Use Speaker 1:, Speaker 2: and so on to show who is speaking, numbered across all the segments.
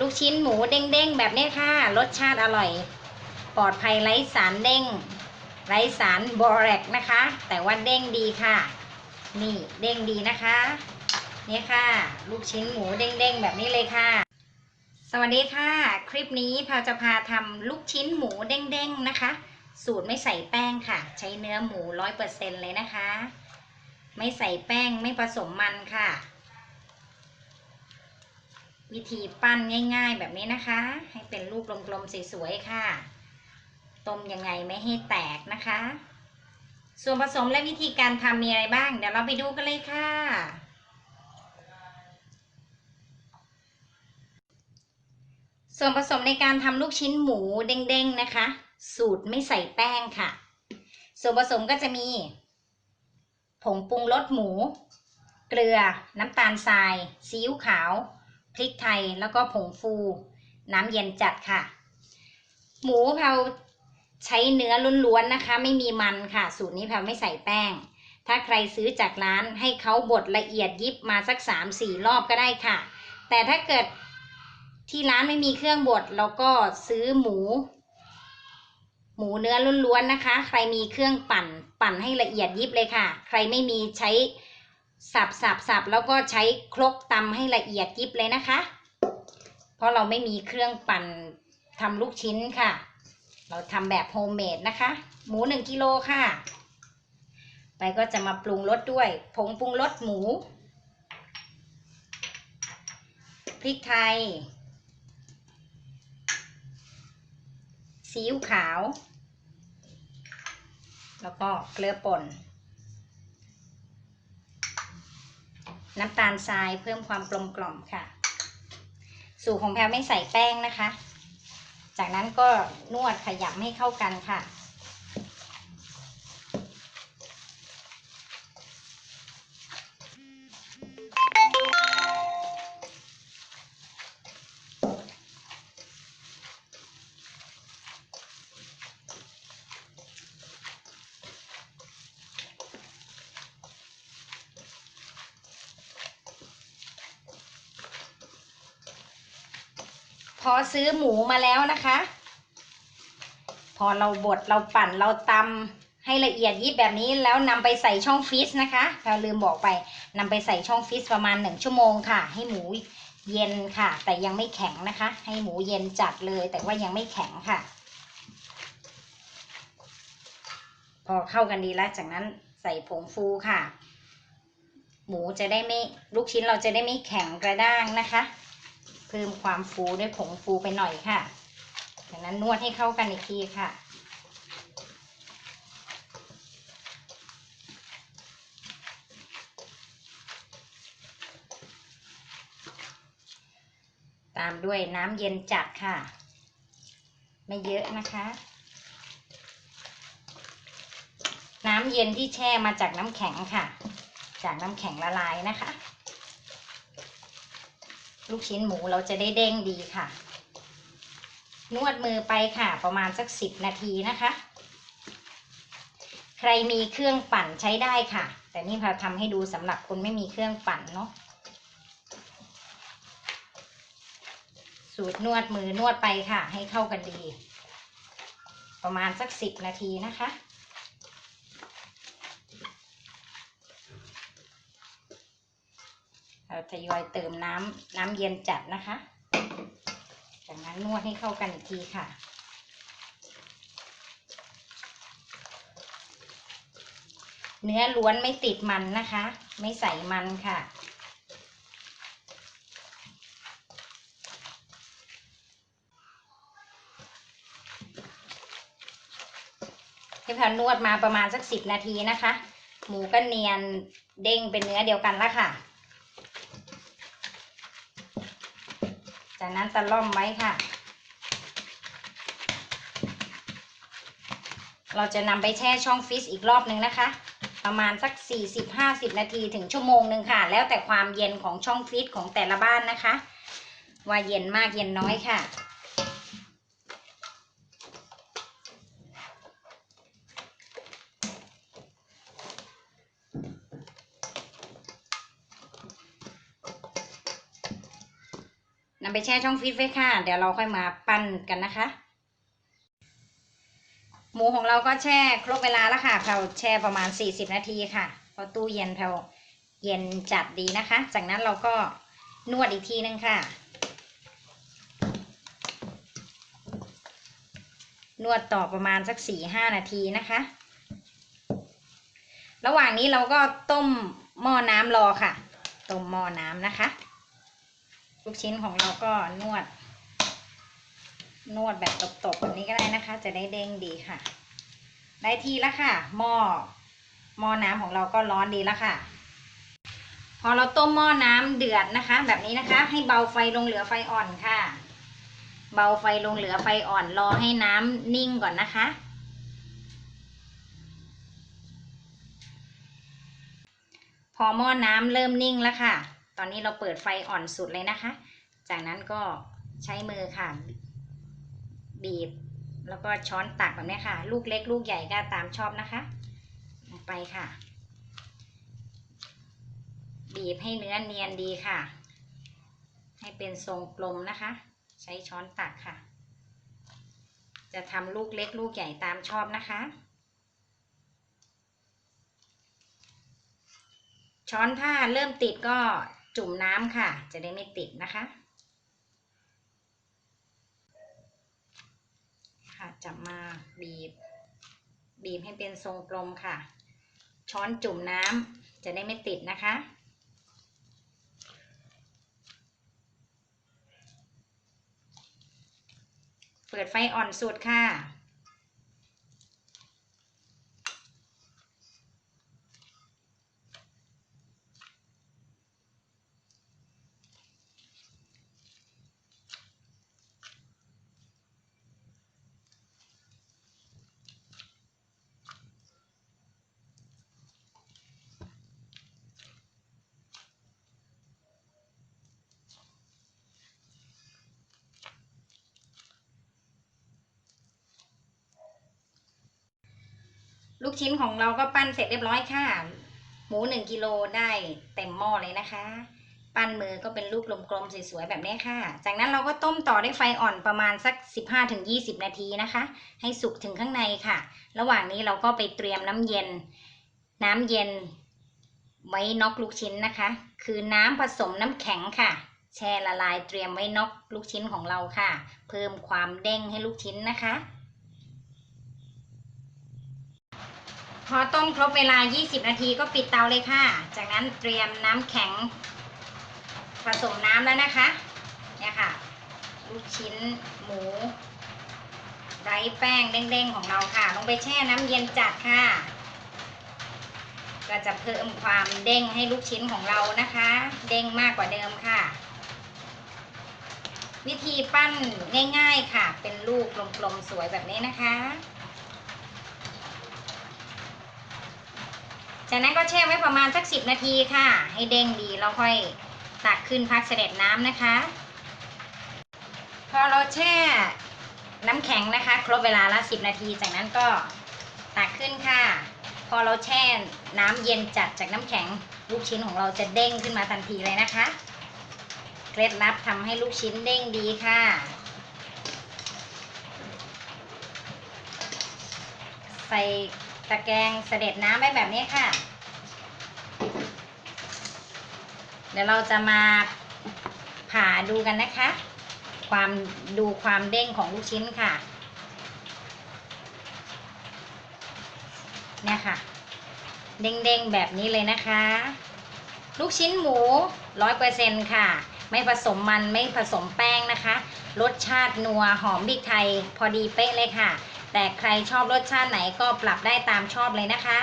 Speaker 1: ลูกชิ้นหมูเด้งๆ แบบนี้ค่ะ รสชาติอร่อย ปลอดภัยไร้สารเด้ง ไร้สารบอแรกนะคะ แต่ว่าเด้งดีค่ะ นี่เด้งดีนะคะเนี่ยค่ะ ลูกชิ้นหมูเด้งๆ แบบนี้เลยค่ะ สวัสดีค่ะ คลิปนี้พาวจะพาทำลูกชิ้นหมูเด้งๆนะคะ สูตรไม่ใส่แป้งค่ะ ใช้เนื้อหมูร้อยเปอร์เซ็นเลยนะคะ ไม่ใส่แป้งไม่ผสมมันค่ะ วิธีปั้นง่าย ๆ แบบนี้นะคะ ให้เป็นรูปกลมๆสวยๆค่ะ ต้มยังไงไม่ให้แตกนะคะ ส่วนผสมและวิธีการทำมีอะไรบ้าง เดี๋ยวเราไปดูกันเลยค่ะ ส่วนผสมในการทำลูกชิ้นหมูเด้งๆนะคะ สูตรไม่ใส่แป้งค่ะ ส่วนผสมก็จะมี ผงปรุงรสหมู เกลือ น้ำตาลทราย ซีอิ๊วขาว พริกไทยแล้วก็ผงฟู น้ำเย็นจัดค่ะ หมูเราใช้เนื้อล้วนๆนะคะ ไม่มีมันค่ะ สูตรนี้เราไม่ใส่แป้ง ถ้าใครซื้อจากร้านให้เขาบดละเอียดยิบมาสัก 3-4 รอบก็ได้ค่ะ แต่ถ้าเกิดที่ร้านไม่มีเครื่องบดเราก็ซื้อหมู หมูเนื้อล้วนๆนะคะ ใครมีเครื่องปั่นปั่นให้ละเอียดยิบเลยค่ะ ใครไม่มีใช้ สับสับสับแล้วก็ใช้ครกตำให้ละเอียดยิบเลยนะคะ เพราะเราไม่มีเครื่องปั่นทำลูกชิ้นค่ะ เราทำแบบโฮมเมดนะคะ หมูหนึ่งกิโลค่ะ ไปก็จะมาปรุงรสด้วย ผงปรุงรสหมู พริกไทย ซีอิ๊วขาว แล้วก็เกลือป่น น้ำตาลทรายเพิ่มความกลมกล่อมค่ะ สูตรของแพรไม่ใส่แป้งนะคะ จากนั้นก็นวดขยำให้เข้ากันค่ะ อซื้อหมูมาแล้วนะคะ พอเราบดเราปั่นเราตำให้ละเอียดยิบแบบนี้แล้วนำไปใส่ช่องฟรีซนะคะเราลืมบอกไปนำไปใส่ช่องฟรีซประมาณหนึ่งชั่วโมงค่ะ ให้หมูเย็นค่ะ แต่ยังไม่แข็งนะคะ ให้หมูเย็นจัดเลย แต่ว่ายังไม่แข็งค่ะ พอเข้ากันดีแล้วจากนั้นใส่ผงฟูค่ะ หมูจะได้ไม่ลูกชิ้นเราจะได้ไม่แข็งกระด้างนะคะ พิ่มความฟูด้วยผงฟูไปหน่อยค่ะจากนั้นนวดให้เข้ากันอีกทีค่ะ ตามด้วยน้ำเย็นจัดค่ะ ไม่เยอะนะคะ น้ำเย็นที่แช่มาจากน้ำแข็งค่ะ จากน้ำแข็งละลายนะคะ ลูกชิ้นหมูเราจะได้เด้งดีค่ะ นวดมือไปค่ะ ประมาณสักสิบนาทีนะคะ ใครมีเครื่องปั่นใช้ได้ค่ะ แต่นี่พาทำให้ดูสำหรับคนไม่มีเครื่องปั่นเนาะสูตรนวดมือนวดไปค่ะ ให้เข้ากันดี ประมาณสักสิบนาทีนะคะ เราทยอยเติมน้ำน้ำเย็นจัดนะคะ จากนั้นนวดให้เข้ากันอีกทีค่ะเนื้อล้วนไม่ติดมันนะคะ ไม่ใส่มันค่ะที่พานวดมาประมาณสักสิบนาทีนะคะ หมูก็เนียนเด้งเป็นเนื้อเดียวกันแล้วค่ะ จากนั้นตะล่อมไว้ค่ะ เราจะนำไปแช่ช่องฟรีซอีกรอบหนึ่งนะคะ ประมาณสัก 40-50 นาทีถึงชั่วโมงหนึ่งค่ะ แล้วแต่ความเย็นของช่องฟรีซของแต่ละบ้านนะคะ ว่าเย็นมากเย็นน้อยค่ะ นำไปไปแช่ช่องฟรีซไว้ค่ะ เดี๋ยวเราค่อยมาปั้นกันนะคะ หมูของเราก็แช่ครบเวลาแล้วค่ะเราแช่ประมาณ 40 นาทีค่ะเพราะตู้เย็นเราเย็นจัดดีนะคะ จากนั้นเราก็นวดอีกทีนึงค่ะ นวดต่อประมาณสัก4-5นาทีนะคะ ระหว่างนี้เราก็ต้มหม้อน้ำรอค่ะ ต้มหม้อน้ำนะคะ ลูกชิ้นของเราก็นวด นวดแบบตบๆแบบนี้ก็ได้นะคะ จะได้เด้งดีค่ะ ได้ทีล้วค่ะ หม้อหม้อน้ำของเราก็ร้อนดีล้วค่ะ พอเราต้มหม้อน้ำเดือดนะคะ แบบนี้นะคะ ให้เบาไฟลงเหลือไฟอ่อนค่ะ เบาไฟลงเหลือไฟอ่อนรอให้น้ำนิ่งก่อนนะคะ พอหม้อน้ำเริ่มนิ่งแล้วค่ะ ตอนนี้เราเปิดไฟอ่อนสุดเลยนะคะ จากนั้นก็ใช้มือค่ะ บีบ แล้วก็ช้อนตักแบบนี้ค่ะ ลูกเล็กลูกใหญ่ก็ตามชอบนะคะลงไปค่ะ บีบให้เนื้อเนียนดีค่ะ ให้เป็นทรงกลมนะคะ ใช้ช้อนตักค่ะ จะทำลูกเล็กลูกใหญ่ตามชอบนะคะช้อนถ้าเริ่มติดก็ จุ่มน้ำค่ะ จะได้ไม่ติดนะคะ ค่ะจับมาบีบ บีบให้เป็นทรงกลมค่ะ ช้อนจุ่มน้ำจะได้ไม่ติดนะคะเปิดไฟอ่อนสุดค่ะ ลูกชิ้นของเราก็ปั้นเสร็จเรียบร้อยค่ะ หมูหนึ่งกิโลได้เต็มหม้อเลยนะคะ ปั้นมือก็เป็นลูกกลมๆสวยๆแบบนี้ค่ะ จากนั้นเราก็ต้มต่อด้วยไฟอ่อนประมาณสัก 15-20 นาทีนะคะ ให้สุกถึงข้างในค่ะ ระหว่างนี้เราก็ไปเตรียมน้ำเย็น น้ำเย็นไว้น็อกลูกชิ้นนะคะ คือน้ำผสมน้ำแข็งค่ะ แช่ละลายเตรียมไว้น็อกลูกชิ้นของเราค่ะ เพิ่มความเด้งให้ลูกชิ้นนะคะ พอต้มครบเวลา 20 นาทีก็ปิดเตาเลยค่ะ จากนั้นเตรียมน้ำแข็งผสมน้ำแล้วนะคะ เนี่ยค่ะ ลูกชิ้นหมูไร้แป้งเด้งๆของเราค่ะ ลงไปแช่น้ำเย็นจัดค่ะ ก็จะเพิ่มความเด้งให้ลูกชิ้นของเรานะคะ เด้งมากกว่าเดิมค่ะ วิธีปั้นง่าย ๆค่ะ เป็นลูกกลมๆสวยแบบนี้นะคะ จากนั้นก็แช่ไว้ประมาณสักสิบนาทีค่ะ ให้เด้งดีแล้วค่อยตักขึ้นพักเสด็จน้ำนะคะ พอเราแช่น้ำแข็งนะคะ ครบเวลาละสิบนาที จากนั้นก็ตักขึ้นค่ะ พอเราแช่น้ำเย็นจัดจากน้ำแข็งลูกชิ้นของเราจะเด้งขึ้นมาทันทีเลยนะคะ เคล็ดลับทำให้ลูกชิ้นเด้งดีค่ะ ใส่ ตะแกรงเสด็จน้ำไว้แบบนี้ค่ะ เดี๋ยวเราจะมาผ่าดูกันนะคะ ความดูความเด้งของลูกชิ้นค่ะ เนี่ยค่ะ เด้งๆแบบนี้เลยนะคะ ลูกชิ้นหมูร้อยเปอร์เซ็นค่ะ ไม่ผสมมันไม่ผสมแป้งนะคะ รสชาตินัวหอมพริกไทยพอดีเป๊ะเลยค่ะ แต่ใครชอบรสชาติไหนก็ปรับได้ตามชอบเลยนะคะ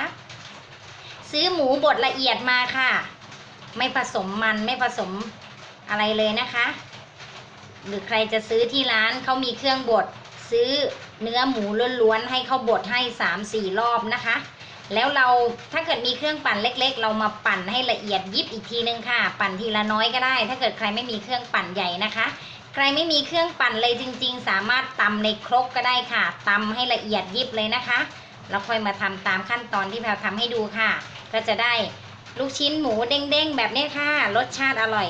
Speaker 1: ซื้อหมูบดละเอียดมาค่ะ ไม่ผสมมันไม่ผสมอะไรเลยนะคะ หรือใครจะซื้อที่ร้านเขามีเครื่องบดซื้อเนื้อหมูล้วนๆให้เขาบดให้ 3-4 รอบนะคะ แล้วเราถ้าเกิดมีเครื่องปั่นเล็ก ๆ เรามาปั่นให้ละเอียดยิบอีกทีนึงค่ะ ปั่นทีละน้อยก็ได้ ถ้าเกิดใครไม่มีเครื่องปั่นใหญ่นะคะ ใครไม่มีเครื่องปั่นเลยจริง ๆ สามารถตำในครกก็ได้ค่ะตำให้ละเอียดยิบเลยนะคะ แล้วค่อยมาทำตามขั้นตอนที่แพลวทำให้ดูค่ะ ก็จะได้ลูกชิ้นหมูเด้งๆแบบนี้ค่ะ รสชาติอร่อย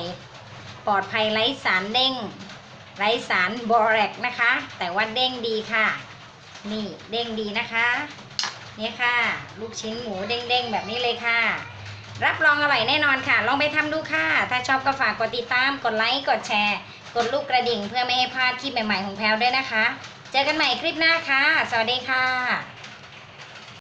Speaker 1: ปลอดภัยไร้สารเด้ง ไร้สารบอแรกนะคะ แต่ว่าเด้งดีค่ะ นี่เด้งดีนะคะเนี่ยค่ะ ลูกชิ้นหมูเด้งๆแบบนี้เลยค่ะ รับรองอร่อยแน่นอนค่ะ ลองไปทำดูค่ะ ถ้าชอบก็ฝากกดติดตาม กดไลค์ กดแชร์ กดลูกกระดิ่งเพื่อไม่ให้พลาดคลิปใหม่ๆของแพลวด้วยนะคะ เจอกันใหม่คลิปหน้าค่ะ สวัสดีค่ะ